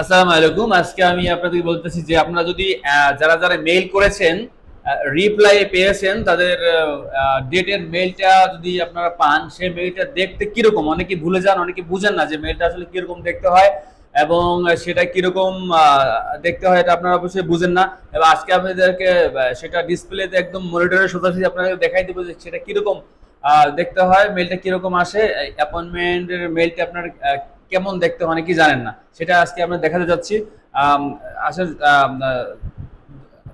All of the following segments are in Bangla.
আসসালামু আলাইকুম। আজকে আমি আপনাদের বলতেছি যে আপনারা যদি যারা যারা মেইল করেছেন রিপ্লাই পেয়েছেন, তাদের ডেটের মেইলটা যদি আপনারা পান, সেই মেইলটা দেখতে কীরকম? অনেকে ভুলে যান, অনেকে বুঝেন না যে মেইলটা আসলে কীরকম দেখতে হয় এবং সেটা কীরকম দেখতে হয় এটা আপনারা অবশ্যই বুঝেন না। এবং আজকে আপনাদেরকে সেটা ডিসপ্লেতে একদম মনিটরে সোজাসুজি আপনাদের দেখাই দেবো যে সেটা কীরকম দেখতে হয় মেইলটা কীরকম আসে। অ্যাপয়েন্টমেন্টের মেইলটা আপনার কেমন দেখতে হয় অনেকেই জানেন না। সেটা আজকে আমরা দেখাতে যাচ্ছি। আসলে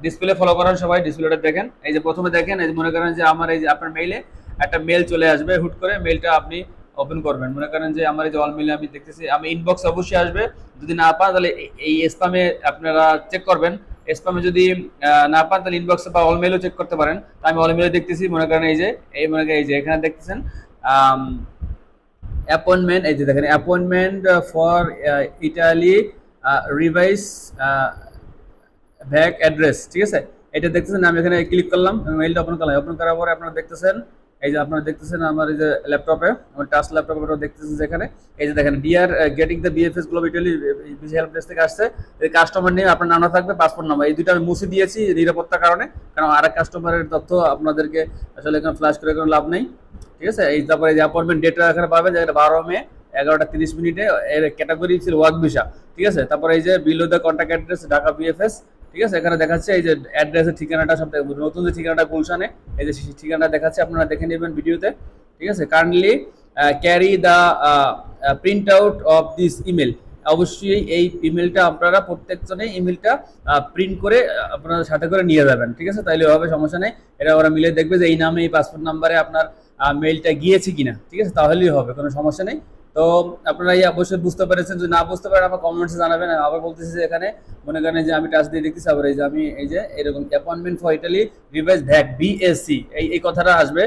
ডিসপ্লে ফলো করেন সবাই ডিসপ্লেটা দেখেন। এই যে প্রথমে দেখেন, এই যে মনে করেন যে আমার এই যে আপনার মেইলে একটা মেল চলে আসবে, হুট করে মেলটা আপনি ওপেন করবেন। মনে করেন যে আমার এই যে অল মেলে আমি দেখতেছি, আমি ইনবক্স অবশ্যই আসবে। যদি না পান, তাহলে এই- স্প্যামে আপনারা চেক করবেন। স্প্যামে যদি না পান, তাহলে ইনবক্সে বা অল মেলও চেক করতে পারেন। আমি অল মেলে দেখতেছি, মনে করেন এই যে, এই মনে করেন এই যে, এখানে দেখতেছেন অ্যাপয়েন্টমেন্ট এই যে দেখেন appointment for Italy revise back address ঠিক আছে? এটা দেখতেছেন, আমি এখানে ক্লিক করলাম মেইলটা ওপেন করলাম ওপেন করার পরে আপনারা দেখতেছেন এই যে আপনারা দেখতেছেন আমার এই যে ল্যাপটপে, আমার টাচ ল্যাপটপে দেখতেছেন যেখানে। এই যে দেখেন DR getting the BFS globe Italy help desk থেকে আসছে, এই কাস্টমার নেম আপনার নাম থাকবে পাসপোর্ট নাম্বার এই দুটো আমি মুছে দিয়েছি নিরাপত্তার কারণে, কারণ আরেক কাস্টমারের তথ্য আপনাদেরকে আসলে এখানে ফ্ল্যাশ করে কোনো লাভ নেই। ঠিক আছে? এই তারপরে এই যে অ্যাপয়েন্টমেন্ট ডেটটা এখানে পাবেন যেটা বারো মে, এগারোটা তিরিশ মিনিটে, এর ক্যাটাগরি ছিল ওয়ার্ক ভিসা ঠিক আছে? তারপরে এই যে below the contact address Dhaka BFS ঠিক আছে? এখানে দেখাচ্ছে এই যে অ্যাড্রেসের ঠিকানাটা সব নতুন যে ঠিকানাটা গুলশানে, এই যে ঠিকানাটা দেখাচ্ছে, আপনারা দেখে নেবেন ভিডিওতে, ঠিক আছে? Kindly carry the print out of this email অবশ্যই এই ইমেলটা আপনারা প্রত্যেকজনে ইমেলটা প্রিন্ট করে আপনারা সাথে করে নিয়ে যাবেন, ঠিক আছে? তাইলে হবে, সমস্যা নেই। এটা ওরা মিলে দেখবে যে এই নামে, এই পাসপোর্ট নাম্বারে আপনার মেইলটা গিয়েছে কিনা, ঠিক আছে? তাহলেই হবে, কোনো সমস্যা নেই। তো আপনারা এই অবশ্যই বুঝতে পেরেছেন যদি না বুঝতে পারেন আমার কমেন্টসে জানাবেন। আবার বলতেছি যে এখানে মনে করেন যে আমি টাচ দিয়ে দেখতেছি, আবার এই যে আমি এই যে এরকম appointment for Italy revise vac BSC এই এই কথাটা আসবে।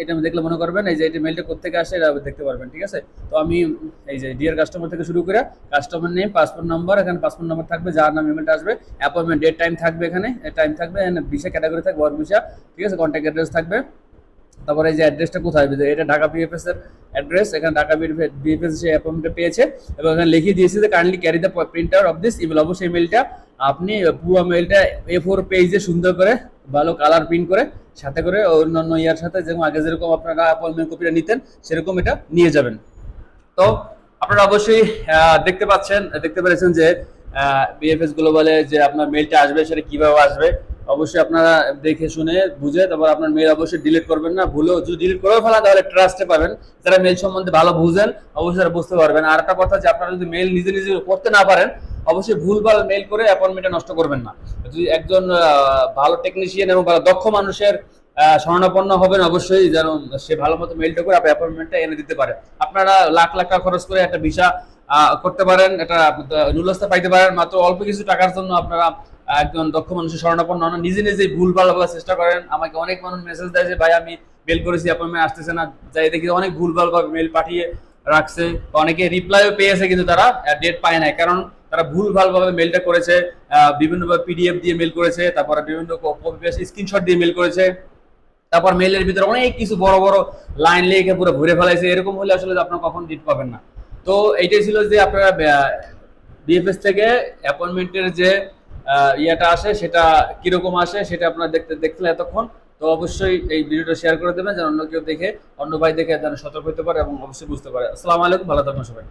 এটা আমি দেখলে মনে করবেন, এই যে এটা মেলটা কোথেকে আসে এটা দেখতে পারবেন, ঠিক আছে? তো আমি এই যে ডিয়ার কাস্টমার থেকে শুরু করে কাস্টমার নেম পাসপোর্ট নাম্বার এখানে পাসপোর্ট নাম্বার থাকবে, যার নাম ইমেলটা আসবে অ্যাপয়েন্টমেন্ট ডেট টাইম থাকবে এখানে টাইম থাকবে ভিসা ক্যাটাগরি থাকবে ওয়ার্ক ভিসা ঠিক আছে কন্ট্যাক্ট অ্যাড্রেস থাকবে। তারপরে এই যে অ্যাড্রেসটা কোথায়? এটা ঢাকা বিএফএস এর অ্যাড্রেস এখানে ঢাকা বিএফএস যে অ্যাপয়েন্টমেন্ট পেয়েছে। এবং এখানে লিখিয়ে দিয়েছে যে kindly carry the printer of this email অবশ্যই ইমেলটা আপনি পুরো মেলটা এ ফোর পেজে সুন্দর করে, ভালো কালার প্রিন্ট করে, সাথে করে অন্যান্য ইয়ার সাথে যেরকম আগে যেরকম আপনারা অ্যাপয়েন্টমেন্ট কপিটা নিতেন, সেরকম এটা নিয়ে যাবেন। তো আপনারা অবশ্যই দেখতে পাচ্ছেন, দেখতে পেরেছেন যে বিএফএস গ্লোবালে যে আপনার মেলটা আসবে, সেটা কীভাবে আসবে অবশ্যই আপনারা দেখে শুনে বুঝে তারপর আপনার মেল অবশ্যই ডিলিট করবেন না। ভুলেও যদি ডিলিট করেও ফেলা, তাহলে ট্রাস্টে পাবেন। যারা মেল সম্বন্ধে ভালো বুঝেন, অবশ্যই তারা বুঝতে পারবেন। আর একটা কথা যে আপনারা যদি মেল নিজে নিজে করতে না পারেন, অবশ্যই ভুলভাল মেল করে অ্যাপয়েন্টমেন্টটা নষ্ট করবেন না। যদি একজন ভালো টেকনিশিয়ান এবং ভালো দক্ষ মানুষের শরণাপন্ন হবেন, অবশ্যই যেন সে ভালো মতো মেলটা করে আপনার অ্যাপয়েন্টমেন্টটা এনে দিতে পারে। আপনারা লাখ লাখ টাকা খরচ করে একটা ভিসা করতে পারেন। একটা নুলস্তা পাইতে পারেন। মাত্র অল্প কিছু টাকার জন্য আপনারা একজন দক্ষ মানুষের শরণাপন্ন হন। নিজে নিজে ভুল ভালো চেষ্টা করেন। আমাকে অনেক মানুষ মেসেজ দেয় যে, ভাই, আমি মেল করেছি অ্যাপয়েন্টমেন্ট আসতেছে না। যাই দেখি অনেক ভুল ভালো ভাবে মেল পাঠিয়ে রাখছে। অনেকে রিপ্লাইও পেয়েছে, কিন্তু তারা ডেট পায় নাই। কারণ তারা ভুল ভালো ভাবে মেলটা করেছে বিভিন্নভাবে পিডিএফ দিয়ে মেল করেছে, তারপরে বিভিন্ন স্ক্রিনশট দিয়ে মেল করেছে। তারপর মেলের ভিতরে অনেক কিছু বড় বড় লাইন লিখে পুরো ভরে ফেলাইছে। এরকম হলে আসলে আপনারা কখন ডিট পাবেন না। তো এইটাই ছিল যে আপনারা বিএফএস থেকে অ্যাপয়েন্টমেন্টের যে ইয়েটা আসে, সেটা কীরকম আসে সেটা আপনারা দেখতে দেখলে এতক্ষণ। তো অবশ্যই এই ভিডিওটা শেয়ার করে দেবেন, যেন অন্য কেউ দেখে, অন্য ভাই দেখে যেন সতর্ক হতে পারে এবং অবশ্যই বুঝতে পারে। আসসালামু আলাইকুম, ভালো থাকবেন সবাই।